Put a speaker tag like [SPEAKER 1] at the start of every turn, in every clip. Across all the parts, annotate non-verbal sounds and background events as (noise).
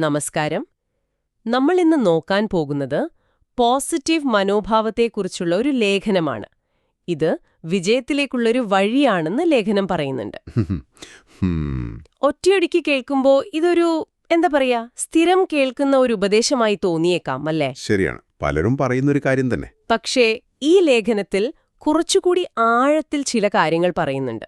[SPEAKER 1] നമസ്കാരം. നമ്മൾ ഇന്ന് നോക്കാൻ പോകുന്നത് പോസിറ്റീവ് മനോഭാവത്തെക്കുറിച്ചുള്ള ഒരു ലേഖനമാണ്. ഇത് വിജയത്തിലേക്കുള്ളൊരു വഴിയാണെന്ന് ലേഖനം പറയുന്നുണ്ട്. (laughs) ഒറ്റയടിക്ക് കേൾക്കുമ്പോൾ ഇതൊരു എന്താ പറയാ സ്ഥിരം കേൾക്കുന്ന ഒരു ഉപദേശമായി തോന്നിയേക്കാം അല്ലേ?
[SPEAKER 2] ശരിയാണ്. പലരും പറയുന്ന ഒരു കാര്യം തന്നെ.
[SPEAKER 1] പക്ഷേ ഈ ലേഖനത്തിൽ കുറച്ചുകൂടി ആഴത്തിൽ ചില കാര്യങ്ങൾ പറയുന്നുണ്ട്.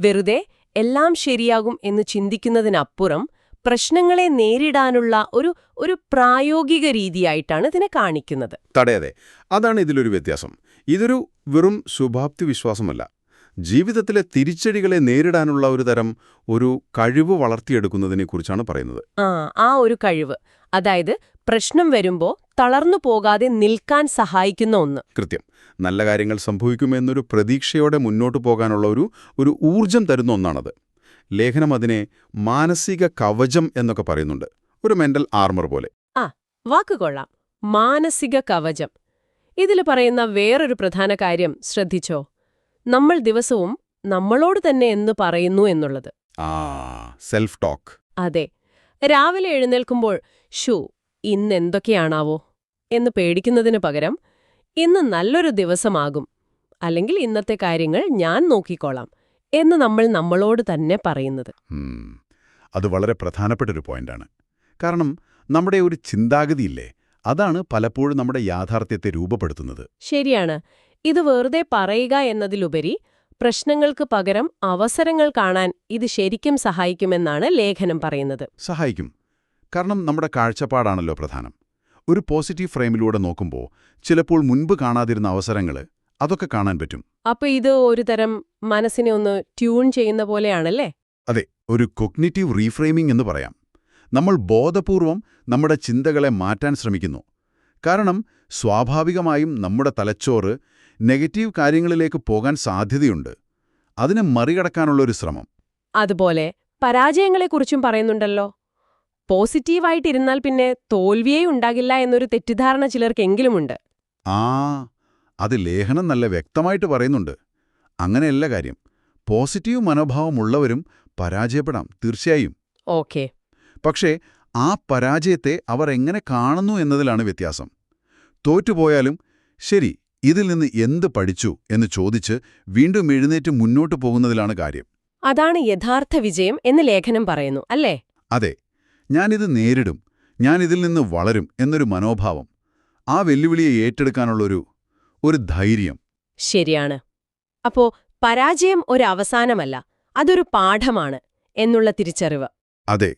[SPEAKER 1] വെറുതെ എല്ലാം ശരിയാകും എന്ന് ചിന്തിക്കുന്നതിനപ്പുറം പ്രശ്നങ്ങളെ നേരിടാനുള്ള ഒരു ഒരു പ്രായോഗിക രീതിയായിട്ടാണ് ഇതിനെ കാണിക്കുന്നത്.
[SPEAKER 2] തടയതെ. അതാണ് ഇതിലൊരു വ്യത്യാസം. ഇതൊരു വെറും ശുഭാപ്തി വിശ്വാസമല്ല. ജീവിതത്തിലെ തിരിച്ചടികളെ നേരിടാനുള്ള ഒരു തരം ഒരു കഴിവ് വളർത്തിയെടുക്കുന്നതിനെക്കുറിച്ചാണ് പറയുന്നത്.
[SPEAKER 1] ആ ആ ഒരു കഴിവ്. അതായത് പ്രശ്നം വരുമ്പോൾ തളർന്നു പോകാതെ നിൽക്കാൻ സഹായിക്കുന്ന ഒന്ന്.
[SPEAKER 2] കൃത്യം. നല്ല കാര്യങ്ങൾ സംഭവിക്കുമെന്നൊരു പ്രതീക്ഷയോടെ മുന്നോട്ട് പോകാനുള്ള ഒരു ഒരു ഊർജം തരുന്ന ഒന്നാണത്. ലേഖനം അതിനെ മാനസിക കവചം എന്നൊക്കെ പറയുന്നുണ്ട്. ഒരു മെന്റൽ ആർമർ പോലെ.
[SPEAKER 1] ആ വാക്കുകൊള്ളാം മാനസിക കവചം. ഇതിൽ പറയുന്ന വേറൊരു പ്രധാന കാര്യം ശ്രദ്ധിച്ചോ? നമ്മൾ ദിവസവും നമ്മളോട് തന്നെ എന്ന് പറയുന്നു എന്നുള്ളത്.
[SPEAKER 2] ആ സെൽഫ് ടോക്ക്
[SPEAKER 1] അതെ. രാവിലെ എഴുന്നേൽക്കുമ്പോൾ ഷൂ ഇന്നെന്തൊക്കെയാണാവോ എന്ന് പേടിക്കുന്നതിന് പകരം ഇന്ന് നല്ലൊരു ദിവസമാകും. അല്ലെങ്കിൽ ഇന്നത്തെ കാര്യങ്ങൾ ഞാൻ നോക്കിക്കോളാം. എന്ന് നമ്മൾ നമ്മളോട് തന്നെ പറയുന്നത്.
[SPEAKER 2] അത് വളരെ പ്രധാനപ്പെട്ട ഒരു പോയിന്റാണ്. കാരണം നമ്മുടെ ഒരു ചിന്താഗതിയില്ലേ അതാണ് പലപ്പോഴും നമ്മുടെ യാഥാർത്ഥ്യത്തെ രൂപപ്പെടുത്തുന്നത്.
[SPEAKER 1] ശരിയാണ്. ഇത് വെറുതെ പറയുക എന്നതിലുപരി പ്രശ്നങ്ങൾക്ക് പകരം അവസരങ്ങൾ കാണാൻ ഇത് ശരിക്കും സഹായിക്കുമെന്നാണ് ലേഖനം പറയുന്നത്.
[SPEAKER 2] സഹായിക്കും. കാരണം നമ്മുടെ കാഴ്ചപ്പാടാണല്ലോ പ്രധാനം. ഒരു പോസിറ്റീവ് ഫ്രെയിമിലൂടെ നോക്കുമ്പോൾ ചിലപ്പോൾ മുൻപ് കാണാതിരുന്ന അവസരങ്ങൾ അതൊക്കെ കാണാൻ പറ്റും.
[SPEAKER 1] അപ്പൊ ഇത് ഒരു തരം മനസ്സിനെ ഒന്ന് ട്യൂൺ ചെയ്യുന്ന പോലെയാണല്ലേ?
[SPEAKER 2] അതെ ഒരു കൊഗ്നിറ്റീവ് റീഫ്രെയിമിംഗ് എന്ന് പറയാം. നമ്മൾ ബോധപൂർവം നമ്മുടെ ചിന്തകളെ മാറ്റാൻ ശ്രമിക്കുന്നു. കാരണം സ്വാഭാവികമായും നമ്മുടെ തലച്ചോറ് നെഗറ്റീവ് കാര്യങ്ങളിലേക്ക് പോകാൻ സാധ്യതയുണ്ട്. അതിനെ മറികടക്കാനുള്ള ഒരു ശ്രമം.
[SPEAKER 1] അതുപോലെ പരാജയങ്ങളെക്കുറിച്ചും പറയുന്നുണ്ടല്ലോ. പോസിറ്റീവായിട്ടിരുന്നാൽ പിന്നെ തോൽവിയേ ഉണ്ടാകില്ല എന്നൊരു തെറ്റിദ്ധാരണ ചിലർക്കെങ്കിലുമുണ്ട്.
[SPEAKER 2] ആ അത് ലേഖനം നല്ല വ്യക്തമായിട്ട് പറയുന്നുണ്ട്. അങ്ങനെയല്ല കാര്യം. പോസിറ്റീവ് മനോഭാവമുള്ളവരും പരാജയപ്പെടാം തീർച്ചയായും.
[SPEAKER 1] ഓക്കെ.
[SPEAKER 2] പക്ഷേ ആ പരാജയത്തെ അവർ എങ്ങനെ കാണുന്നു എന്നതിലാണ് വ്യത്യാസം. തോറ്റുപോയാലും ശരി ഇതിൽ നിന്ന് എന്ത് പഠിച്ചു എന്ന് ചോദിച്ച് വീണ്ടും എഴുന്നേറ്റ് മുന്നോട്ട് പോകുന്നതിലാണ് കാര്യം.
[SPEAKER 1] അതാണ് യഥാർത്ഥ വിജയം എന്ന് ലേഖനം പറയുന്നു അല്ലേ?
[SPEAKER 2] അതെ. ഞാനിത് നേരിടും ഞാനിതിൽ നിന്ന് വളരും എന്നൊരു മനോഭാവം. ആ വെല്ലുവിളിയെ ഏറ്റെടുക്കാനുള്ളൊരു ഒരു ധൈര്യം.
[SPEAKER 1] ശരിയാണ്. അപ്പോ പരാജയം ഒരു അവസാനമല്ല അതൊരു പാഠമാണ് എന്നുള്ള തിരിച്ചറിവ്.
[SPEAKER 2] അതെ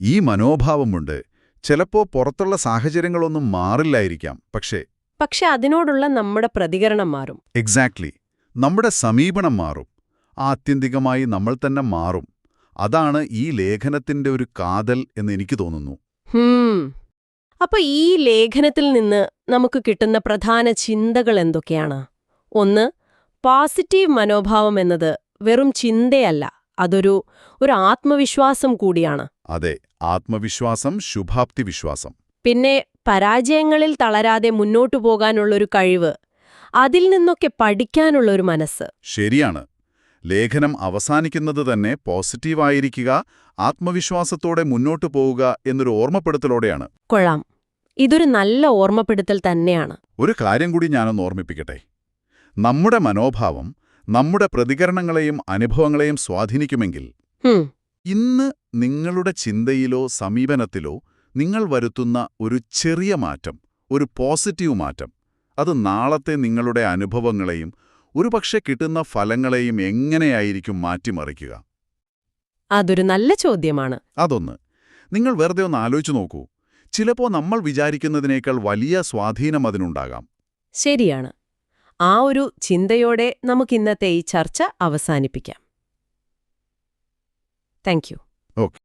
[SPEAKER 2] ഈ മനോഭാവമുണ്ട്. ചിലപ്പോ പുറത്തുള്ള സാഹചര്യങ്ങളൊന്നും മാറില്ലായിരിക്കാം പക്ഷേ
[SPEAKER 1] പക്ഷെ അതിനോടുള്ള നമ്മുടെ പ്രതികരണം മാറും.
[SPEAKER 2] എക്സാക്ട്ലി നമ്മുടെ സമീപനം മാറും. ആത്യന്തികമായി നമ്മൾ തന്നെ മാറും. അതാണ് ഈ ലേഖനത്തിന്റെ ഒരു കാതൽ എന്ന് എനിക്ക് തോന്നുന്നു.
[SPEAKER 1] ഹും. അപ്പൊ ഈ ലേഖനത്തിൽ നിന്ന് നമുക്ക് കിട്ടുന്ന പ്രധാന ചിന്തകൾ എന്തൊക്കെയാണ്? ഒന്ന് പോസിറ്റീവ് മനോഭാവം എന്നത് വെറും ചിന്തയല്ല അതൊരു ഒരു ആത്മവിശ്വാസം കൂടിയാണ്.
[SPEAKER 2] അതെ ആത്മവിശ്വാസം ശുഭാപ്തി വിശ്വാസം.
[SPEAKER 1] പിന്നെ പരാജയങ്ങളിൽ തളരാതെ മുന്നോട്ടു പോകാനുള്ളൊരു കഴിവ് അതിൽ നിന്നൊക്കെ പഠിക്കാനുള്ളൊരു മനസ്സ്.
[SPEAKER 2] ശരിയാണ്. ലേഖനം അവസാനിക്കുന്നത് തന്നെ പോസിറ്റീവായിരിക്കുക ആത്മവിശ്വാസത്തോടെ മുന്നോട്ടു പോവുക എന്നൊരു ഓർമ്മപ്പെടുത്തലോടെയാണ്.
[SPEAKER 1] കൊള്ളാം. ഇതൊരു നല്ല ഓർമ്മപ്പെടുത്തൽ തന്നെയാണ്.
[SPEAKER 2] ഒരു കാര്യം കൂടി ഞാനൊന്ന് ഓർമ്മിപ്പിക്കട്ടെ. നമ്മുടെ മനോഭാവം നമ്മുടെ പ്രതികരണങ്ങളെയും അനുഭവങ്ങളെയും സ്വാധീനിക്കുമെങ്കിൽ ഇന്ന് നിങ്ങളുടെ ചിന്തയിലോ സമീപനത്തിലോ നിങ്ങൾ വരുത്തുന്ന ഒരു ചെറിയ മാറ്റം ഒരു പോസിറ്റീവ് മാറ്റം അത് നാളത്തെ നിങ്ങളുടെ അനുഭവങ്ങളെയും ഒരുപക്ഷെ കിട്ടുന്ന ഫലങ്ങളെയും എങ്ങനെയായിരിക്കും മാറ്റിമറിക്കുക?
[SPEAKER 1] അതൊരു നല്ല ചോദ്യമാണ്.
[SPEAKER 2] അതൊന്ന്. നിങ്ങൾ വെറുതെ ഒന്ന് ആലോചിച്ചു നോക്കൂ. ചിലപ്പോൾ നമ്മൾ വിചാരിക്കുന്നതിനേക്കാൾ വലിയ സ്വാധീനം അതിനുണ്ടാകാം.
[SPEAKER 1] ശരിയാണ്. ആ ഒരു ചിന്തയോടെ നമുക്കിന്നത്തെ ഈ ചർച്ച അവസാനിപ്പിക്കാം. Thank you.
[SPEAKER 2] ഓക്കെ.